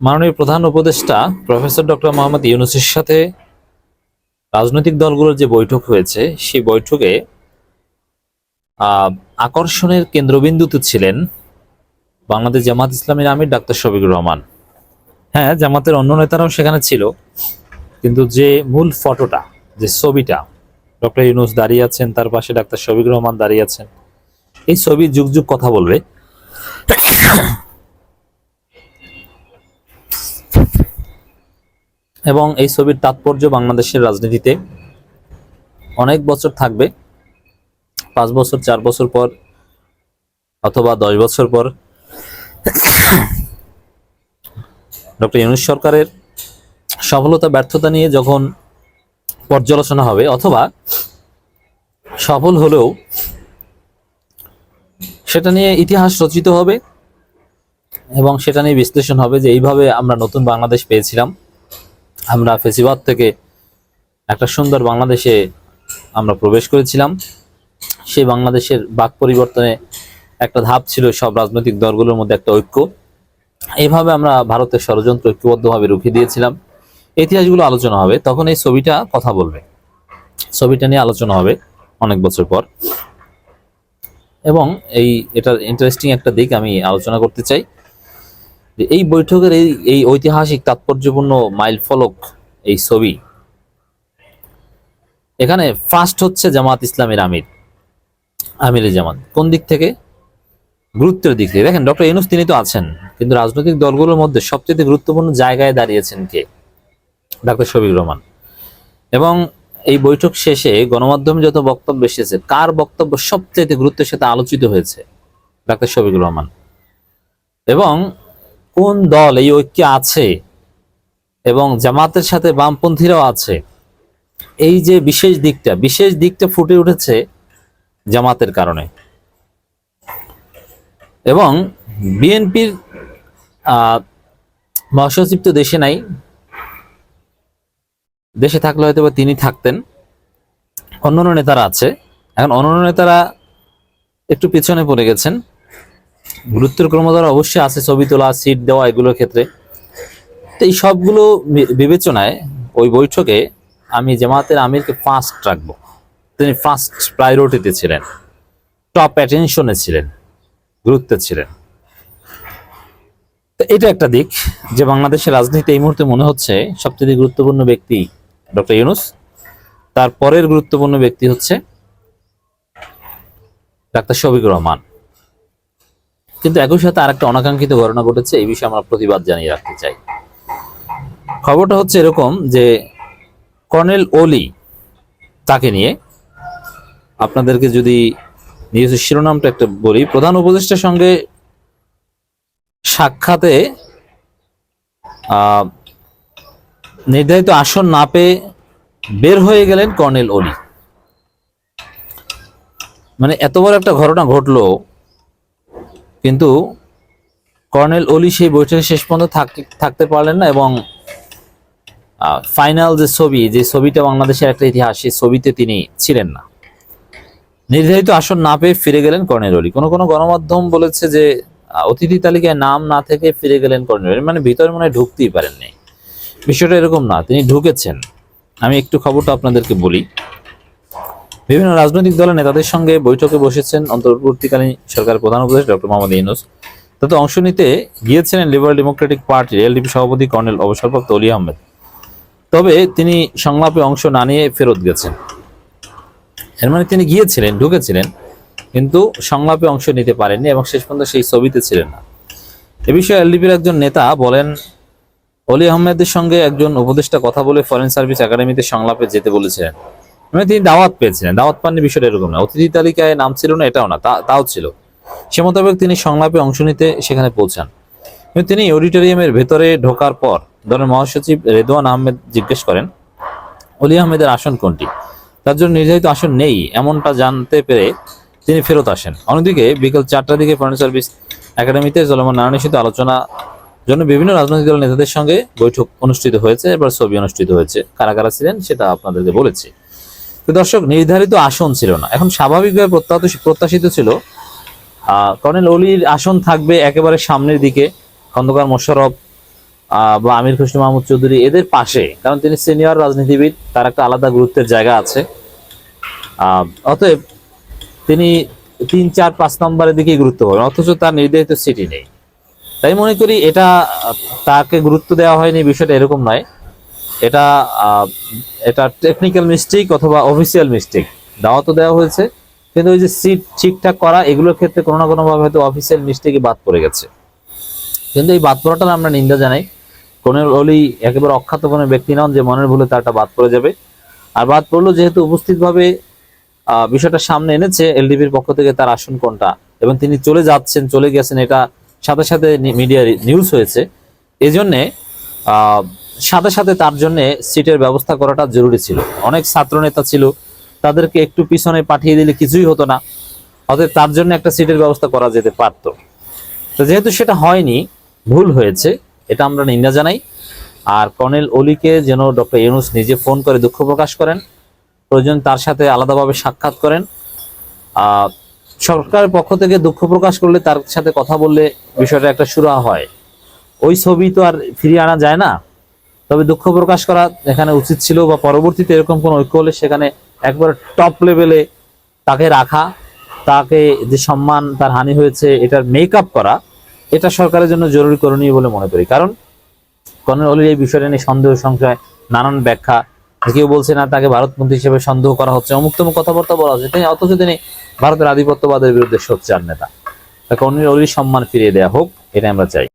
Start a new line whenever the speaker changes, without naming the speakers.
মাননীয় প্রধান উপদেষ্টা প্রফেসর ডক্টর মোহাম্মদ ইউনুসের সাথে রাজনৈতিক দলগুলোর যে বৈঠক হয়েছে, সেই বৈঠকে আকর্ষণের কেন্দ্রবিন্দুতে ছিলেন বাংলাদেশ জামাত ইসলামীর আমির ডাক্তার শফিকুর রহমান। হ্যাঁ জামাতের অন্য নেতারাও সেখানে ছিল, কিন্তু যে মূল ফটোটা, যে ছবিটা, ডক্টর ইউনুস দাঁড়িয়ে আছেন, তার পাশে ডাক্তার শফিকুর রহমান দাঁড়িয়ে আছেন, এই ছবি যুগ যুগ কথা বলবে। এবং এই ছবির তাৎপর্য বাংলাদেশের রাজনীতিতে অনেক বছর থাকবে। পাঁচ বছর, চার বছর পর অথবা দশ বছর পর ডক্টর ইউনুস সরকারের সফলতা, ব্যর্থতা নিয়ে যখন পর্যালোচনা হবে অথবা সফল হলেও সেটা নিয়ে ইতিহাস রচিত হবে এবং সেটা নিয়ে বিশ্লেষণ হবে যে এইভাবে আমরা নতুন বাংলাদেশ পেয়েছিলাম। আমরা ফেসিবাদ থেকে একটা সুন্দর বাংলাদেশে আমরা প্রবেশ করেছিলাম। সেই বাংলাদেশের বাক পরিবর্তনে একটা ধাপ ছিল সব রাজনৈতিক দলগুলোর মধ্যে একটা ঐক্য। এইভাবে আমরা ভারতের ষড়যন্ত্র ঐক্যবদ্ধভাবে রুখে দিয়েছিলাম। ইতিহাসগুলো আলোচনা হবে, তখন এই ছবিটা কথা বলবে। ছবিটা নিয়ে আলোচনা হবে অনেক বছর পর। এবং এই এটার ইন্টারেস্টিং একটা দিক আমি আলোচনা করতে চাই। এই বৈঠকের এই এই ঐতিহাসিক তাৎপর্যপূর্ণ মাইল ফলক এই ছবি। এখানে ফার্স্ট হচ্ছে জামাত ইসলামের আমির আমিরের জামাত। কোন দিক থেকে? গুরুত্বের দিক থেকে। দেখেন, ডক্টর ইউনুস তিনি তো আছেন, কিন্তু রাজনৈতিক দলগুলোর মধ্যে সবচেয়ে গুরুত্বপূর্ণ জায়গায় দাঁড়িয়েছেন কে? ডাক্তার শফিক রহমান। এবং এই বৈঠক শেষে গণমাধ্যমে যত বক্তব্য এসেছে, কার বক্তব্য সবচেয়ে গুরুত্বের সাথে আলোচিত হয়েছে? ডাক্তার শফিকুর রহমান। এবং কোন দল এই ঐক্যে আছে? এবং জামাতের সাথে বামপন্থীরাও আছে। এই যে বিশেষ দিকটা বিশেষ দিকটা ফুটে উঠেছে জামাতের কারণে। এবং বিএনপির মহাসচিব তো দেশে নাই। দেশে থাকলে হয়তো বা তিনি থাকতেন। অন্যান্য নেতারা আছে। এখন অন্যান্য নেতারা একটু পিছনে পড়ে গেছেন। গুরুত্বের ক্রমধারা অবশ্যই আছে ছবি তোলা সিট দেওয়া এগুলোর ক্ষেত্রে। তো এই সবগুলো বিবেচনায় ওই বৈঠকে আমি জামাতের আমিরকে ফার্স্ট রাখব। তিনি ফার্স্ট প্রায়োরিটিতে ছিলেন টপ অ্যাটেনশনে ছিলেন, গুরুত্বে ছিলেন। তো এটা একটা দিক যে বাংলাদেশের রাজনীতি এই মুহূর্তে মনে হচ্ছে সবচেয়ে গুরুত্বপূর্ণ ব্যক্তি ডক্টর ইউনুস, তার পরের গুরুত্বপূর্ণ ব্যক্তি হচ্ছে ডাক্তার শফিকুর রহমান। কিন্তু একই সাথে আরেকটা অনাকাঙ্ক্ষিত ঘটনা ঘটেছে, এই বিষয়ে আমরা প্রতিবাদ জানিয়ে রাখতে চাই। খবরটা হচ্ছে এরকম যে কর্নেল ওলি তাকে নিয়ে আপনাদেরকে যদি নিউজের শিরোনামটা একটা বলি, প্রধান উপদেষ্টার সঙ্গে সাক্ষাতে নির্ধারিত আসন না পেয়ে বের হয়ে গেলেন কর্নেল ওলি। মানে এত বড় একটা ঘটনা ঘটলো কিন্তু কর্নেল ওলি সেই বৈঠকে শেষ পর্যন্ত থাক- থাকতে পারলেন না এবং ফাইনাল যে ছবি, যে ছবিটা বাংলাদেশের একটা ইতিহাস, সেই ছবিতে তিনি ছিলেন না। নির্ধারিত আসন না পেয়ে ফিরে গেলেন কর্নেল ওলি। কোনো কোনো গণমাধ্যম বলেছে যে অতিথি তালিকায় নাম না থেকে ফিরে গেলেন কর্নেল ওলি। মানে ভিতরে মনে হয় ঢুকতেই পারেননি। বিষয়টা এরকম না, তিনি ঢুকেছেন। আমি একটু খবরটা আপনাদেরকে বলি। বিভিন্ন রাজনৈতিক দলের নেতাদের সঙ্গে বৈঠকে বসেছেন অন্তর্বর্তীকালীন সরকারের প্রধান উপদেষ্টা ডক্টর মোহাম্মদ ইউনুস। তাতে অংশ নিতে গিয়েছিলেন লিবারেল ডেমোক্রেটিক পার্টি এলডিপি সভাপতি কর্নেল অবসরপ্রাপ্ত অলি আহমেদ। তবে তিনি সংলাপে অংশ না নিয়ে ফেরত গেছেন। এর মানে তিনি গিয়েছিলেন, ঢুকেছিলেন, কিন্তু সংলাপে অংশ নিতে পারেননি এবং শেষ পর্যন্ত সেই ছবিতে ছিলেন না। এ বিষয়ে এলডিপির একজন নেতা বলেন, অলি আহমেদের সঙ্গে একজন উপদেষ্টা কথা বলে ফরেন সার্ভিস একাডেমিতে সংলাপে যেতে বলেছিলেন। মানে তিনি দাওয়াত পেয়েছিলেন। দাওয়াত পাননি বিষয়টা এরকম না। অতিথি তালিকায় নাম ছিল না, এটাও না তাও ছিল। সে মোতাবেক তিনি সংলাপে অংশ নিতে সেখানে পৌঁছান। তিনি অডিটোরিয়ামের ভেতরে ঢোকার পর দলের মহাসচিব রেদওয়ান আহমেদ জিজ্ঞেস করেন, অলি আহমেদের আসন কোনটি? তার জন্য নির্ধারিত আসন নেই, এমনটা জানতে পেরে তিনি ফেরত আসেন। অন্যদিকে বিকেল চারটার দিকে ফরেন সার্ভিস একাডেমিতে চলমান নারায়ণের সাথে আলোচনা জন্য বিভিন্ন রাজনৈতিক দলের নেতাদের সঙ্গে বৈঠক অনুষ্ঠিত হয়েছে, এবার ছবি অনুষ্ঠিত হয়েছে। কারা কারা ছিলেন সেটা আপনাদেরকে বলেছি। তো দর্শক নির্ধারিত আসন ছিল না। এখন স্বাভাবিকভাবে প্রত্যাশিত ছিল। কর্নেল অলির আসন থাকবে একেবারে সামনের দিকে খন্দকার মোশাররফ আহ, বা আমির খুশরু মাহমুদ চৌধুরী এদের পাশে। কারণ তিনি সিনিয়র রাজনীতিবিদ তার একটা আলাদা গুরুত্বের জায়গা আছে। অতএব তিনি তিন চার পাঁচ নম্বরের দিকেই গুরুত্ব পাবেন অথচ তার নির্ধারিত সিটি নেই। তাই মনে করি এটা তাকে গুরুত্ব দেওয়া হয়নি বিষয়টা এরকম নয়। এটা এটা টেকনিক্যাল মিস্টেক অথবা অফিসিয়াল মিস্টেক দেওয়া তো দেওয়া হয়েছে, কিন্তু ওই যে সিট ঠিকঠাক করা, এগুলোর ক্ষেত্রে কোনো না কোনোভাবে হয়তো অফিসিয়াল মিস্টেকে বাদ পড়ে গেছে। কিন্তু এই বাদ পড়াটার আমরা নিন্দা জানাই। কোনের অলি একেবারে অখ্যাত কোনো ব্যক্তি নন যে মনের ভুলে তারটা বাদ পড়ে যাবে। আর বাদ পড়ল যেহেতু উপস্থিতভাবে বিষয়টা সামনে এনেছে এলডিপির পক্ষ থেকে তার আসন কোনটা, এবং তিনি চলে যাচ্ছেন, চলে গেছেন, এটা সাথে সাথে মিডিয়া নিউজ হয়েছে। এই জন্যে সাথে সাথে তার জন্য সিটের ব্যবস্থা করাটা জরুরি ছিল। অনেক ছাত্র নেতা ছিল, তাদেরকে একটু পিছনে পাঠিয়ে দিলে কিছুই হতো না। অতএব তার জন্য একটা সিটের ব্যবস্থা করা যেতে পারত। তো যেহেতু সেটা হয়নি, ভুল হয়েছে, এটা আমরা নিন্দা জানাই। আর কর্নেল অলিকে যেন ডক্টর ইউনুস নিজে ফোন করে দুঃখ প্রকাশ করেন, প্রয়োজন তার সাথে আলাদাভাবে সাক্ষাৎ করেন। সরকারের পক্ষ থেকে দুঃখ প্রকাশ করলে তার সাথে কথা বললে বিষয়টা একটা সুরা হয়। ওই ছবি তো আর ফিরিয়ে আনা যায় না। তবে দুঃখ প্রকাশ করা এখানে উচিত ছিল বা পরবর্তীতে এরকম কোনো ঐক্য হলে সেখানে একবার টপ লেভেলে তাকে রাখা, তাকে যে সম্মান, তার হানি হয়েছে, এটার মেকআপ করা, এটা সরকারের জন্য জরুরি করণীয় বলে মনে করি। কারণ কর্নেল অলির এই বিষয়টা নিয়ে সন্দেহ সংশয়, নানান ব্যাখ্যা। কেউ বলছে না, তাকে ভারতপন্থী হিসেবে সন্দেহ করা হচ্ছে। অমুক তমুক কথাবার্তা বলা হচ্ছে। তিনি অথচ তিনি ভারতের আধিপত্যবাদের বিরুদ্ধে সোচ্চার নেতা। কর্নেল অলির সম্মান ফিরিয়ে দেওয়া হোক এটা আমরা চাই।